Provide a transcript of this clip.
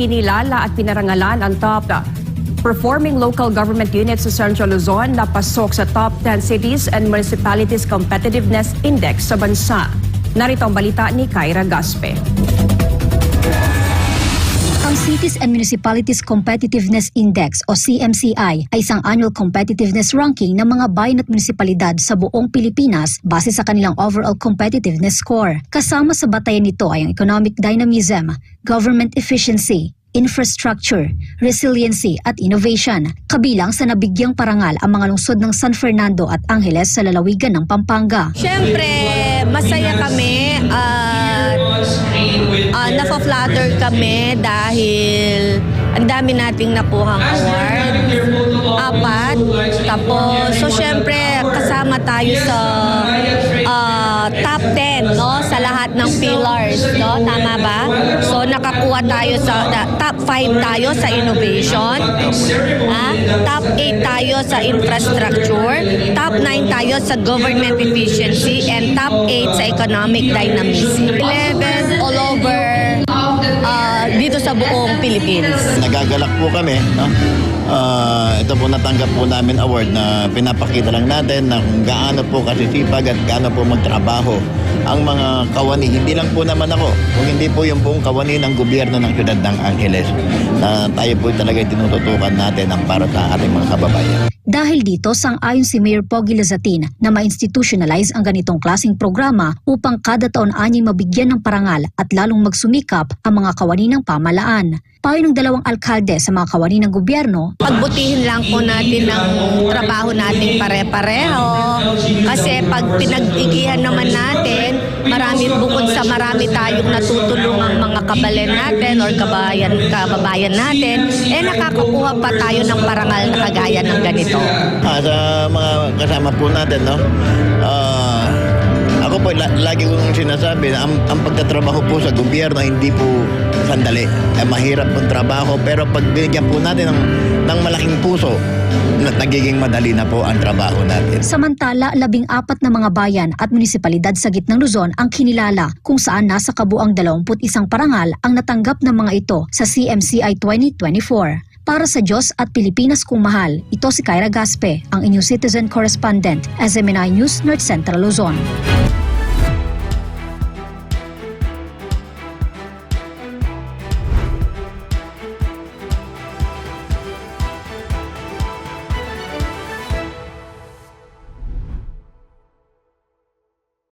kinilala at pinarangalan ang top uh, performing local government units sa Central Luzon na pasok sa top 10 cities and municipalities competitiveness index sa bansa. Narito ang balita ni Kyra Gaspe. Ang Cities and Municipalities Competitiveness Index o CMCI ay isang annual competitiveness ranking ng mga bayan at munisipalidad sa buong Pilipinas base sa kanilang overall competitiveness score. Kasama sa batayan nito ay ang economic dynamism, government efficiency, infrastructure, resiliency at innovation. Kabilang sa nabigyang parangal ang mga lungsod ng San Fernando at Angeles sa lalawigan ng Pampanga. Siyempre, masaya kami at uh, nafa-flatter kami dahil ang dami nating nakuhang award. Apat. Tapos, so siyempre, kasama tayo sa uh, top 10, no? Lahat ng pillars, no? Tama ba? So, nakakuha tayo sa, na, top 5 tayo sa innovation. Ha? Top 8 tayo sa infrastructure. Top 9 tayo sa government efficiency. And top 8 sa economic dynamism. 11 all over uh, dito sa buong Philippines. Nagagalak po kami. No? Ah, ito po natanggap po namin award na pinapakita lang natin na kung gaano po kasisipag at gaano po magtrabaho ang mga kawani. Hindi lang po naman ako, kung hindi po yung buong kawani ng gobyerno ng siyudad ng Angeles na tayo po talaga tinututukan natin ang para sa ating mga kababayan. Dahil dito, sang-ayon si Mayor Pogi Lazatin na ma-institutionalize ang ganitong klasing programa upang kada taon anyay mabigyan ng parangal at lalong magsumikap ang mga kawani ng pamalaan. Payo ng dalawang alkalde sa mga kawani ng gobyerno, Pagbutihin lang po natin ang trabaho nating pare-pareho. Kasi pag pinag-igihan naman natin, marami bukod sa marami tayong natutulungang mga kabalen natin or kabayan, kababayan natin, eh nakakakuha pa tayo ng parangal na kagaya ng ganito. Ah, sa mga kasama po natin, no? Ah, ako po, la- lagi kong sinasabi na ang, ang pagtatrabaho po sa gobyerno hindi po sandali. Eh, mahirap pong trabaho pero pag binigyan po natin ng, ng malaking puso, na- nagiging madali na po ang trabaho natin. samantala labing apat na mga bayan at munisipalidad sa gitnang Luzon ang kinilala kung saan nasa kabuang 21 parangal ang natanggap ng mga ito sa CMCI 2024. Para sa Diyos at Pilipinas kung mahal, ito si Kyra Gaspe, ang inyong citizen correspondent, SMNI News North Central Luzon.